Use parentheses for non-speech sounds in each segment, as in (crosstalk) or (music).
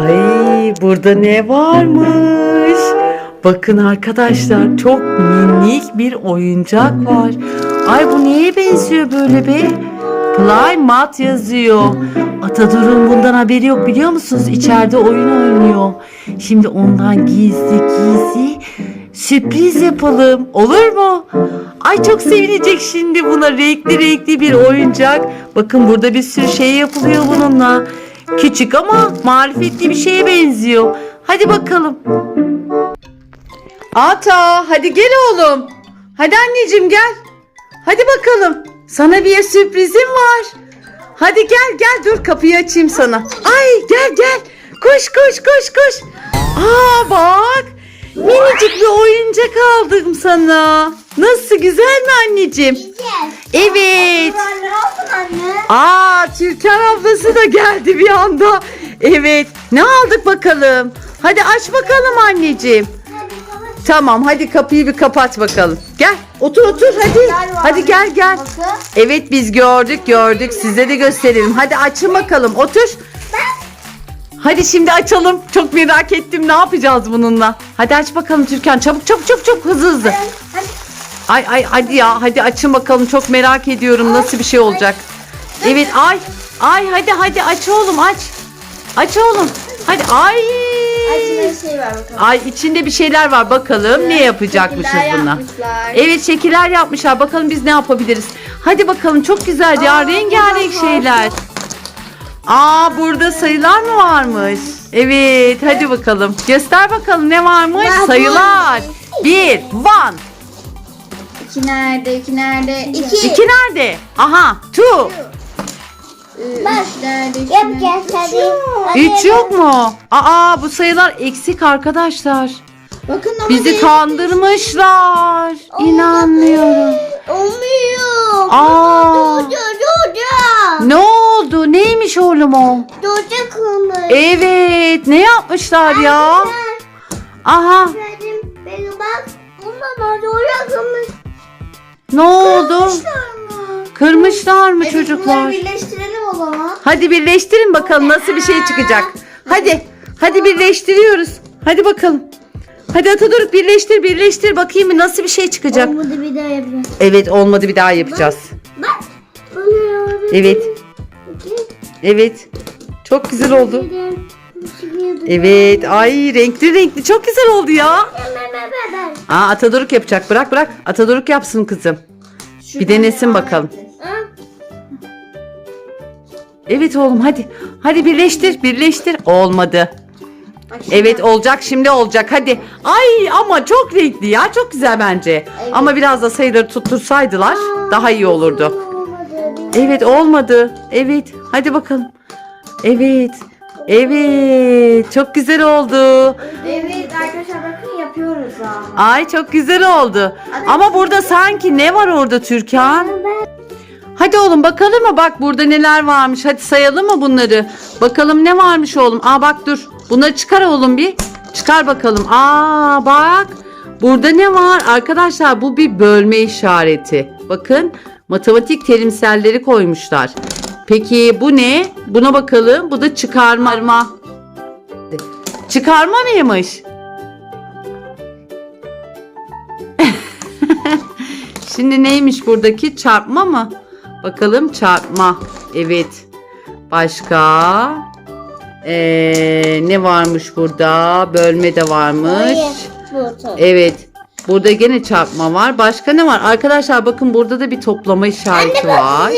Ay burada ne varmış? Bakın arkadaşlar çok minik bir oyuncak var. Ay bu neye benziyor böyle be? Playmat yazıyor. Atadur'un bundan haberi yok biliyor musunuz? İçeride oyun oynuyor. Şimdi ondan gizli gizli sürpriz yapalım. Olur mu? Ay çok sevinecek şimdi buna renkli renkli bir oyuncak. Bakın burada bir sürü şey yapılıyor bununla. Küçük ama marifetli bir şeye benziyor. Hadi bakalım. Ata hadi gel oğlum. Hadi anneciğim gel. Hadi bakalım. Sana bir sürprizim var. Hadi gel gel dur kapıyı açayım sana. Ay gel gel. Koş koş koş koş. Aa bak. Minicik bir oyuncak aldım sana. Nasıl güzel mi anneciğim? Evet. Anne olsun anne. Aa Türkan ablası da geldi bir anda. Evet. Ne aldık bakalım? Hadi aç bakalım anneciğim. Tamam hadi kapıyı bir kapat bakalım. Gel otur otur hadi. Hadi gel gel. Evet biz gördük gördük size de gösterelim. Hadi açın bakalım otur. Hadi şimdi açalım. Çok merak ettim ne yapacağız bununla. Hadi aç bakalım Türkan çabuk çabuk çabuk çabuk hızlı hızlı. Ay ay hadi ya hadi açın bakalım çok merak ediyorum nasıl bir şey olacak. Evet ay ay hadi hadi aç oğlum aç. Aç oğlum. Hadi ay. Açın bir şey var. Ay içinde bir şeyler var bakalım ne yapacakmışız yapmışlar. Evet şekiller yapmışlar bakalım biz ne yapabiliriz. Hadi bakalım çok güzel ya Aa, rengarenk bunlar şeyler. Aa burada sayılar mı varmış? Evet hadi bakalım. Göster bakalım ne varmış? Var, Sayılar. Bir, one. İki nerede? İki nerede? İki. İki nerede? Aha, two. Üç nerede? Üç Yapacağız nerede? Üç yok mu? Aa bu sayılar eksik arkadaşlar. Bakın ama Bizi değil. kandırmışlar. İnanmıyorum. Olmuyor. Aa Dur dur dur. ne oldu? O? Doğacak olmuş. Evet ne yapmışlar ya? Aha Benim, bak. Bundan doğacak olmuş. ne oldu? mı? Kırmışlar mı E biz çocuklar? bunları birleştirelim o zaman. Hadi birleştirin bakalım nasıl bir şey çıkacak. Hadi. Hadi birleştiriyoruz. Hadi bakalım. Hadi Ataduruk birleştir birleştir bakayım mı nasıl bir şey çıkacak. Olmadı bir daha yapacağız. Evet olmadı bir daha yapacağız. Bak. Oluyor. Evet. Evet. Çok güzel oldu. Evet. Ay renkli renkli çok güzel oldu ya. Aa Ataduruk yapacak. Bırak bırak. Ataduruk yapsın kızım. Bir denesin bakalım. Evet oğlum hadi. Hadi birleştir birleştir. Olmadı. Evet olacak şimdi olacak hadi. Ay ama çok renkli ya çok güzel bence. Ama biraz da sayıları tuttursaydılar daha iyi olurdu. Evet olmadı. Evet hadi bakalım. Evet. Evet çok güzel oldu. Evet arkadaşlar bakın yapıyoruz ha. Ay çok güzel oldu. Ama burada sanki ne var orada Türkan? Hadi oğlum bakalım mı? Bak burada neler varmış. Hadi sayalım mı bunları? Bakalım ne varmış oğlum? Aa bak dur. Bunları çıkar oğlum bir. Çıkar bakalım. Aa bak. Burada ne var? Arkadaşlar bu bir bölme işareti. Bakın matematik terimselleri koymuşlar. Peki bu ne? Buna bakalım. Bu da çıkarma. Çıkarma mıymış? (laughs) Şimdi neymiş buradaki çarpma mı? Bakalım çarpma. Evet. Başka? Ee, ne varmış burada? Bölme de varmış. Evet. Burada gene çarpma var. Başka ne var? Arkadaşlar bakın burada da bir toplama işareti var.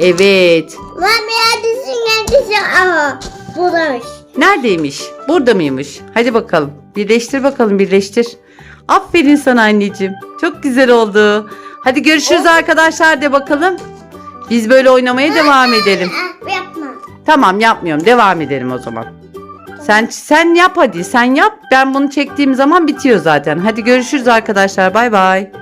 Evet. Lan bir yerdesin yerdesin. Aha. Buradaymış. Neredeymiş? Burada mıymış? Hadi bakalım. Birleştir bakalım birleştir. Aferin sana anneciğim. Çok güzel oldu. Hadi görüşürüz arkadaşlar de bakalım. Biz böyle oynamaya devam edelim. Ah, yapma. Tamam yapmıyorum. Devam edelim o zaman. Sen sen yap hadi. Sen yap. Ben bunu çektiğim zaman bitiyor zaten. Hadi görüşürüz arkadaşlar. Bay bay.